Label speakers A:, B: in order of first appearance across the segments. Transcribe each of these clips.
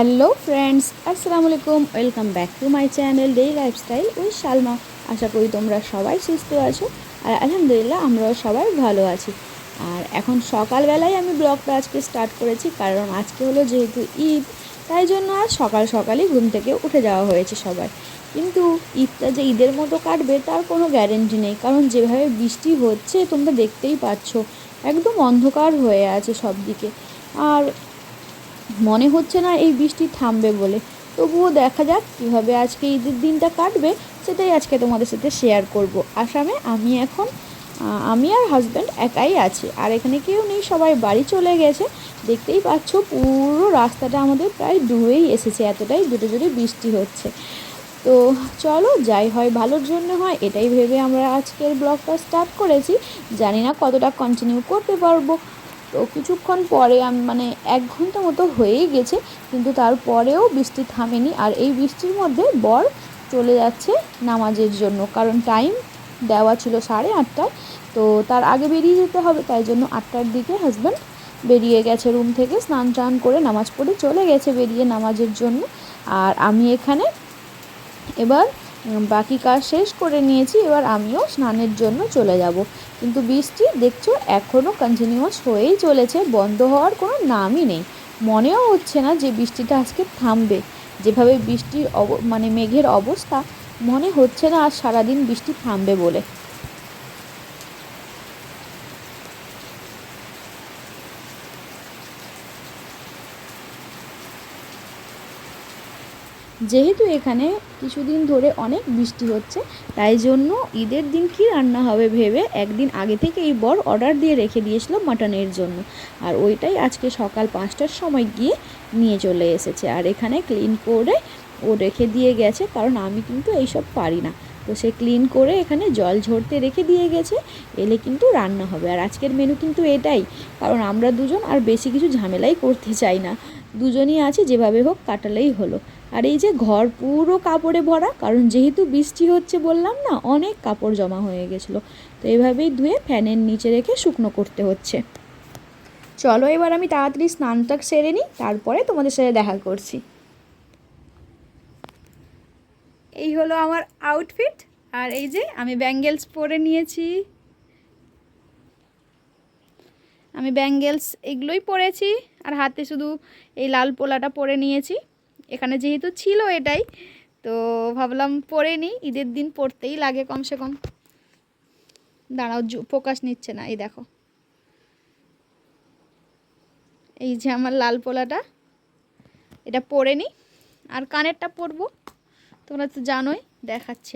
A: Hello friends আসসালামু আলাইকুম welcome back to my channel day lifestyle with Salma আশা করি তোমরা সবাই সুস্থ আছো আর আলহামদুলিল্লাহ আমরাও সবাই ভালো আছি। আর এখন সকালবেলায় আমি ব্লগটা আজকে স্টার্ট করেছি কারণ আজকে হলো যেহেতু ঈদ, তাই জন্য আজ সকাল সকালই ঘুম থেকে উঠে যাওয়া হয়েছে সবাই কিন্তু ঈদটা যে ঈদের মতো কাটবে তার কোনো গ্যারেন্টি নেই, কারণ যেভাবে বৃষ্টি হচ্ছে তোমরা দেখতেই পাচ্ছ, একদম অন্ধকার হয়ে আছে সব দিকে আর মনে হচ্ছে না এই বৃষ্টি থামবে বলে। তবুও দেখা যাক কীভাবে আজকে ঈদের দিনটা কাটবে, সেটাই আজকে তোমাদের সাথে শেয়ার করব। আসামে আমি এখন আমি আর হাজব্যান্ড একাই আছি। আর এখানে কেউ নেই, সবাই বাড়ি চলে গেছে। দেখতেই পাচ্ছ পুরো রাস্তাটা আমাদের প্রায় ডুবেই এসেছে, এতটাই জোরে জোরে বৃষ্টি হচ্ছে। তো চলো, যাই হয় ভালোর জন্য হয়, এটাই ভেবে আমরা আজকের ব্লগটা স্টার্ট করেছি। জানি না কতটা কন্টিনিউ করতে পারব। তো কিছুক্ষণ পরে মানে এক ঘণ্টা মতো হয়েই গেছে, কিন্তু তারপরেও বৃষ্টি থামেনি। আর এই বৃষ্টির মধ্যে বর চলে যাচ্ছে নামাজের জন্য, কারণ টাইম দেওয়া ছিল সাড়ে আটটায়। তো তার আগে বেরিয়ে যেতে হবে, তাই জন্য আটটার দিকে হাজব্যান্ড বেরিয়ে গেছে রুম থেকে, স্নান টান করে নামাজ পড়ে চলে গেছে বেরিয়ে নামাজের জন্য। আর আমি এখানে এবার বাকি কাজ শেষ করে নিয়েছি, এবার আমিও স্নানের জন্য চলে যাব। কিন্তু বৃষ্টি, দেখছ এখনও কন্টিনিউয়াস হয়েই চলেছে, বন্ধ হওয়ার কোনো নামই নেই। মনেও হচ্ছে না যে বৃষ্টিটা আজকে থামবে। যেভাবে বৃষ্টির অব মানে মেঘের অবস্থা, মনে হচ্ছে না আর সারাদিন বৃষ্টি থামবে বলে। যেহেতু এখানে কিছুদিন ধরে অনেক বৃষ্টি হচ্ছে, তাই জন্য ঈদের দিন কি রান্না হবে ভেবে একদিন আগে থেকে এই বর অর্ডার দিয়ে রেখে দিয়েছিল মাটনের জন্য। আর ওইটাই আজকে সকাল পাঁচটার সময় গিয়ে নিয়ে চলে এসেছে। আর এখানে ক্লিন করে ও রেখে দিয়ে গেছে, কারণ আমি কিন্তু এইসব পারি না। তো সে ক্লিন করে এখানে জল ঝরতে রেখে দিয়ে গেছে, এলে কিন্তু রান্না হবে। আর আজকের মেনু কিন্তু এটাই, কারণ আমরা দুজন আর বেশি কিছু ঝামেলাই করতে চাই না। দুজনই আছে, যেভাবে হোক কাটালেই হলো। আর এই যে ঘর পুরো কাপড়ে ভরা, কারণ যেহেতু বৃষ্টি হচ্ছে বললাম না, অনেক কাপড় জমা হয়ে গেছিল। তো এভাবেই ধুয়ে ফ্যানের নিচে রেখে শুকনো করতে হচ্ছে। চলো এবার আমি তাড়াতাড়ি স্নানটা সেরে নিই, তারপরে তোমাদের সাথে দেখা করছি। এই হলো আমার আউটফিট আর এই যে আমি ব্যাঙ্গেলস পরে নিয়েছি। আমি ব্যাঙ্গেলস এগুলোই পরেছি, আর হাতে শুধু এই লাল পোলাটা পরে নিয়েছি। এখানে যেহেতু ছিল এটাই, তো ভাবলাম পরে নিই, ঈদের দিন পরতেই লাগে কমসে কম। দাঁড়াও ফোকাস নিচ্ছে না, এই দেখো। এই যে আমার লাল পোলাটা, এটা পরে নিই, আর কানেরটা পরবো। তোমরা তো জানোই দেখাচ্ছে।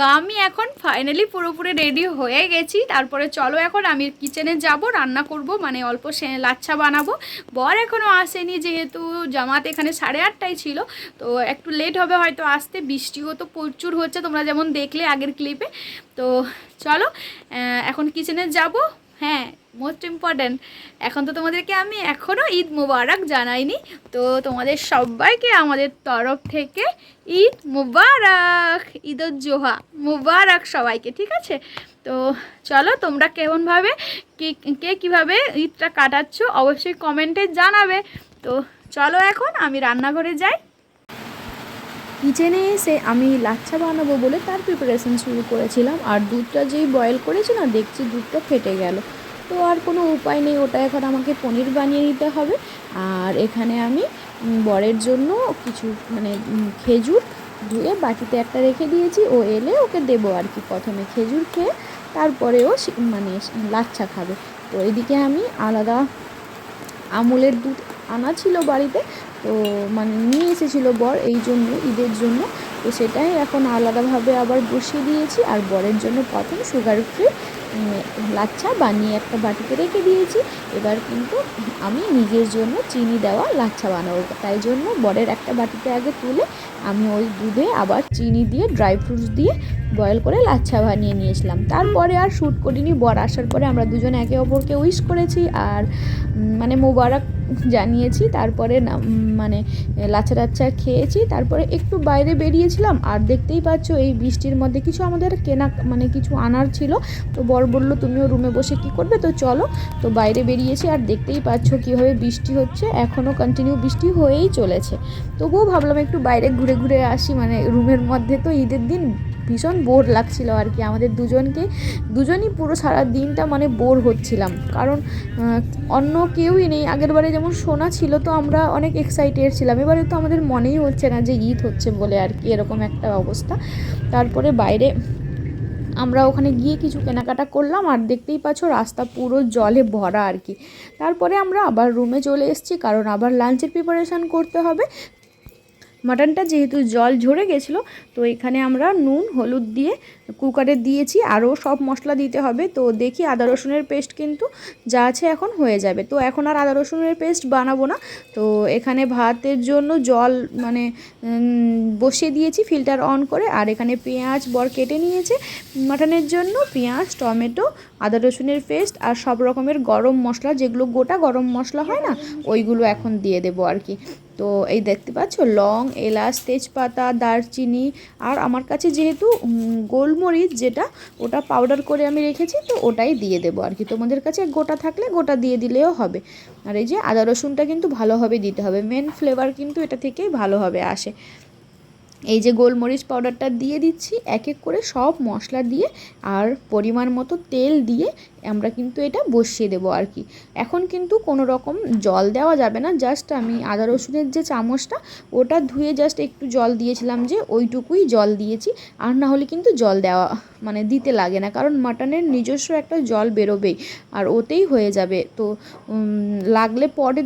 A: তো আমি এখন ফাইনালি পুরোপুরি রেডি হয়ে গেছি। তারপরে চলো এখন আমি কিচেনে যাব, রান্না করব মানে অল্প সে- লাচ্ছা বানাবো। বর এখনও আসেনি যেহেতু জামাত এখানে সাড়ে আটটায় ছিল, তো একটু লেট হবে হয়তো আসতে। বৃষ্টিও তো প্রচুর হচ্ছে, তোমরা যেমন দেখলে আগের ক্লিপে তো চলো এখন কিচেনে যাব। হ্যাঁ মোস্ট ইম্পর্ট্যান্ট এখন তো তোমাদেরকে আমি এখনও ঈদ মুবারক জানাইনি, তো তোমাদের সবাইকে আমাদের তরফ থেকে ঈদ মুবারক ঈদ জোহা মুবারক সবাইকে, ঠিক আছে? তো চলো তোমরা কেমনভাবে, কে কে কীভাবে ঈদটা কাটাচ্ছ অবশ্যই কমেন্টে জানাবে। তো চলো এখন আমি রান্নাঘরে যাই। কিচেনে এসে আমি লাচ্ছা বানাবো বলে তার প্রিপারেশন শুরু করেছিলাম, আর দুধটা যেই বয়েল করেছি না, দেখছি দুধটা ফেটে গেল। তো আর কোনো উপায় নেই, ওটা এখন আমাকে পনির বানিয়ে নিতে হবে। আর এখানে আমি বরের জন্য কিছু মানে খেজুর ধুয়ে বাটিতে একটা রেখে দিয়েছি। ও এলে ওকে দেবো আর কি প্রথমে খেজুর খেয়ে তারপরে ও মানে লাচ্ছা খাবে। তো এদিকে আমি আলাদা আমুলের দুধ আনা ছিল বাড়িতে, তো মানে নিয়ে এসেছিল বর এই জন্য, ঈদের জন্য। তো সেটাই এখন আলাদাভাবে আবার বসিয়ে দিয়েছি। আর বরের জন্য প্রথম সুগার ফ্রি লাচ্ছা বানিয়ে একটা বাটিতে রেখে দিয়েছি। এবার কিন্তু আমি নিজের জন্য চিনি দেওয়া লাচ্ছা বানাবো। তাই জন্য বরের একটা বাটিতে আগে তুলে আমি ওই দুধে আবার চিনি দিয়ে, ড্রাই ফ্রুটস দিয়ে বয়েল করে লাচ্ছা বানিয়ে নিয়েছিলাম। তারপরে আর শ্যুট করিনি, বর আসার পরে আমরা দুজনে একে অপরকে উইশ করেছি আর মানে মোবারক জানিয়েছি, তারপরে মানে লাচ্ছা টাচ্ছা খেয়েছি, তারপরে একটু বাইরে বেরিয়েছিলাম আর দেখতেই পাচ্ছ এই বৃষ্টির মধ্যে কিছু আমাদের কেনা মানে কিছু আনার ছিল। তো বর বলল, তুমিও রুমে বসে কি করবে? তো চলো, তো বাইরে বেরিয়েছি আর দেখতেই পাচ্ছ কীভাবে বৃষ্টি হচ্ছে। এখনও কন্টিনিউ বৃষ্টি হয়েই চলেছে। তবুও ভাবলাম একটু বাইরে ঘুরে ঘুরে আসি মানে রুমের মধ্যে তো ঈদের দিন ভীষণ বোর লাগছিল আর কি। আমাদের দুজনকে, দুজনই পুরো সারা দিনটা মানে বোর হচ্ছিলাম। কারণ অন্য কেউই নেই। আগের বারে যেমন সোনা ছিল তো আমরা অনেক এক্সাইটেড ছিলাম। এবারে তো আমাদের মনেই হচ্ছে না যে ঈদ হচ্ছে বলে আর কি, এরকম একটা অবস্থা। তারপরে বাইরে আমরা ওখানে গিয়ে কিছু কেনাকাটা করলাম আর দেখতেই পাচ্ছ রাস্তা পুরো জলে ভরা আর কি। তারপরে আমরা আবার রুমে চলে এসেছি কারণ আবার লাঞ্চের প্রিপারেশান করতে হবে। মাটনটা যেহেতু জল ঝরে গেছিল, তো এখানে আমরা নুন, হলুদ দিয়ে কুকারে দিয়েছি, আরও সব মশলা দিতে হবে। তো দেখি আদা রসুনের পেস্ট কিন্তু যা আছে এখন হয়ে যাবে। তো এখন আর আদা রসুনের পেস্ট বানাবো না। তো এখানে ভাতের জন্য জল মানে বসিয়ে দিয়েছি ফিল্টার অন করে। আর এখানে পেঁয়াজ বর কেটে নিয়েছে মাটনের জন্য। পেঁয়াজ, টমেটো আদা রসুনের পেস্ট আর সব রকমের গরম মশলা, যেগুলো গোটা গরম মশলা হয় না, ওইগুলো এখন দিয়ে দেবো আর কি। তো এই দেখতে পাচ্ছ, লং, এলাচ, তেজপাতা, দারচিনি, আর আমার কাছে যেহেতু গোলমরিচ যেটা, ওটা পাউডার করে আমি রেখেছি, তো ওটাই দিয়ে দেবো আর কি। তোমাদের কাছে গোটা থাকলে গোটা দিয়ে দিলেও হবে। আর এই যে আদা রসুনটা কিন্তু ভালোভাবে দিতে হবে মেন ফ্লেভার কিন্তু এটা থেকেই ভালোভাবে আসে। এই যে গোলমরিচ পাউডারটা দিয়ে দিচ্ছি, এক এক করে সব মশলা দিয়ে আর পরিমাণ মতো তেল দিয়ে আমরা কিন্তু এটা বসিয়ে দেবো আর কি। এখন কিন্তু কোনো রকম জল দেওয়া যাবে না, জাস্ট আমি আদা রসুনের যে চামচটা, ওটা ধুয়ে জাস্ট একটু জল দিয়েছিলাম যে ওইটুকুই জল দিয়েছি, আর না হলে কিন্তু জল দেওয়া মানে দিতে লাগে না, কারণ মাটনের নিজস্ব একটা জল বেরোবেই, আর ওতেই হয়ে যাবে। তো লাগলে পরে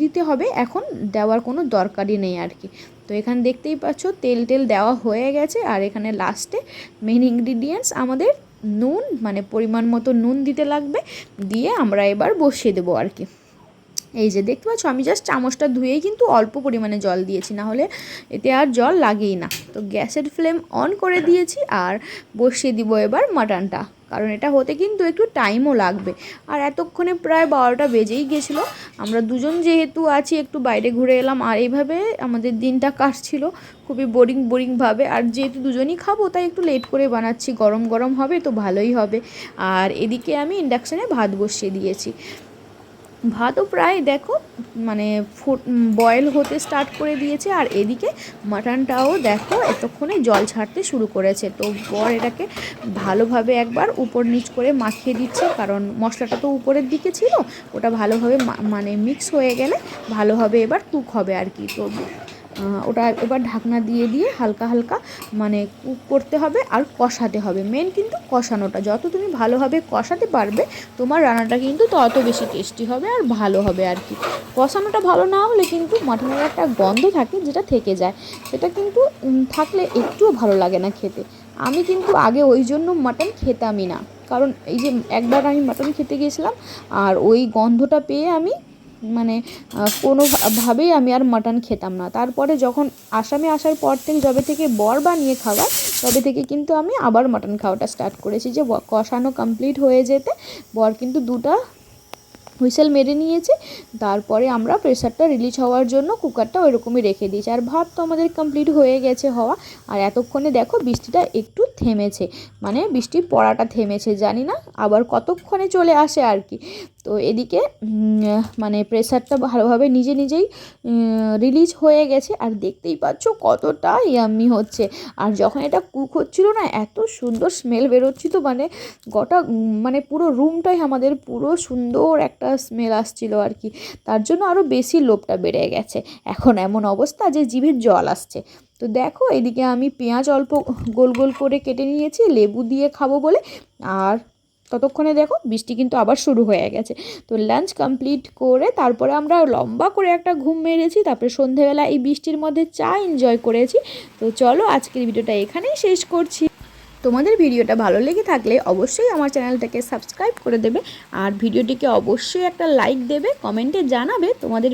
A: দিতে হবে, এখন দেওয়ার কোনো দরকারই নেই আর কি। তো এখানে দেখতেই পাচ্ছ, তেল টেল দেওয়া হয়ে গেছে। আর এখানে লাস্টে মেন ইনগ্রিডিয়েন্টস আমাদের নুন মানে পরিমাণ মতো নুন দিতে লাগবে। দিয়ে আমরা এবার বসিয়ে দেবো আর কি। এই যে দেখতে পাচ্ছ, আমি জাস্ট চামচটা ধুয়েই কিন্তু অল্প পরিমাণে জল দিয়েছি, না হলে এতে আর জল লাগেই না। তো গ্যাসের ফ্লেম অন করে দিয়েছি আর বসিয়ে দিব এবার মাটনটা কারণ এটা হতে কিন্তু একটু টাইমও লাগবে। আর এতক্ষণে প্রায় বারোটা বেজেই গেছিল। আমরা দুজন যেহেতু আছি, একটু বাইরে ঘুরে এলাম। আর এইভাবে আমাদের দিনটা কাটছিল খুবই বোরিং বোরিংভাবে আর যেহেতু দুজনই খাব, তাই একটু লেট করে বানাচ্ছি। গরম গরম হবে তো ভালোই হবে। আর এদিকে আমি ইন্ডাকশানে ভাত বসিয়ে দিয়েছি। ভাতও প্রায় দেখো মানে বয়েল হতে স্টার্ট করে দিয়েছে। আর এদিকে মাটনটাও দেখো এতক্ষণে জল ছাড়তে শুরু করেছে। তো বর এটাকে ভালোভাবে একবার উপর নিচ করে মাখিয়ে দিচ্ছে, কারণ মশলাটা তো উপরের দিকে ছিল, ওটা ভালোভাবে মানে মিক্স হয়ে গেলে ভালোভাবে এবার কুক হবে আর কি। তো ওটা এবার ঢাকনা দিয়ে দিয়ে হালকা হালকা মানে কুক করতে হবে আর কষাতে হবে। মেন কিন্তু কষানোটা। যত তুমি ভালোভাবে কষাতে পারবে, তোমার রান্নাটা কিন্তু তত বেশি টেস্টি হবে আর ভালো হবে আর কি। কষানোটা ভালো না হলে কিন্তু মাটনের একটা গন্ধ থাকে যেটা থেকে যায়। সেটা কিন্তু থাকলে একটুও ভালো লাগে না খেতে। আমি কিন্তু আগে ওই জন্য মাটন খেতামই না। কারণ এই যে একবার আমি মাটন খেতে গিয়েছিলাম আর ওই গন্ধটা পেয়ে আমি মানে আহ, কোনো ভা- ভাবেই আমি আর মাটন খেতাম না। তারপরে যখন আসামে আসার পর থেকে যবে থেকে বর বানিয়ে খাওয়া তবে থেকে কিন্তু আমি আবার মাটন খাওয়াটা স্টার্ট করেছি যে কষানো কমপ্লিট হয়ে যেতে বর কিন্তু দুটা হুইসেল মেরে নিয়েছে তারপরে আমরা প্রেশারটা রিলিজ হওয়ার জন্য কুকারটা ওইরকমই রেখে দিয়েছি। আর ভাত তো আমাদের কমপ্লিট হয়ে গেছে হওয়া। আর এতক্ষণে দেখো বৃষ্টিটা একটু থেমেছে। মানে বৃষ্টির পড়াটা থেমেছে, জানি না আবার কতক্ষণে চলে আসে আর কি। তো এদিকে মানে প্রেশারটা ভালোভাবে নিজে নিজেই রিলিজ হয়ে গেছে আর দেখতেই পাচ্ছ কতটা ইয়াম্মি হচ্ছে। আর যখন এটা কুক হচ্ছিল না, এত সুন্দর স্মেল বেরোচ্ছিল মানে গোটা মানে পুরো রুমটাই আমাদের পুরো সুন্দর একটা স্মেল আসছিল আর কি। তার জন্য আরও বেশি লোভটা বেড়ে গেছে। এখন এমন অবস্থা যে জিভের জল আসছে। তো দেখো, এদিকে আমি পেঁয়াজ অল্প গোল গোল করে কেটে নিয়েছি, লেবু দিয়ে খাব বলে। আর ততক্ষণে দেখো, বৃষ্টি কিন্তু আবার শুরু হয়ে গেছে। তো লাঞ্চ কমপ্লিট করে তারপরে আমরা লম্বা করে একটা ঘুম মেরেছি, তারপরে সন্ধেবেলা এই বৃষ্টির মধ্যে চা এনজয় করেছি। তো চলো, আজকের ভিডিওটা এখানেই শেষ করছি। তোমাদের ভিডিওটা ভালো লেগে থাকলে অবশ্যই আমার চ্যানেলটাকে সাবস্ক্রাইব করে দেবে আর ভিডিওটিকে অবশ্যই একটা লাইক দেবে, কমেন্টে জানাবে তোমাদের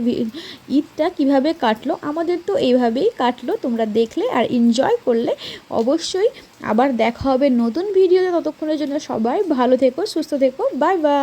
A: ঈদটা কীভাবে কাটলো, আমাদের তো এইভাবেই কাটলো, তোমরা দেখলে আর এনজয় করলে অবশ্যই। আবার দেখা হবে নতুন ভিডিওতে, ততক্ষণের জন্য সবাই ভালো থেকো, সুস্থ থেকো বাই বাই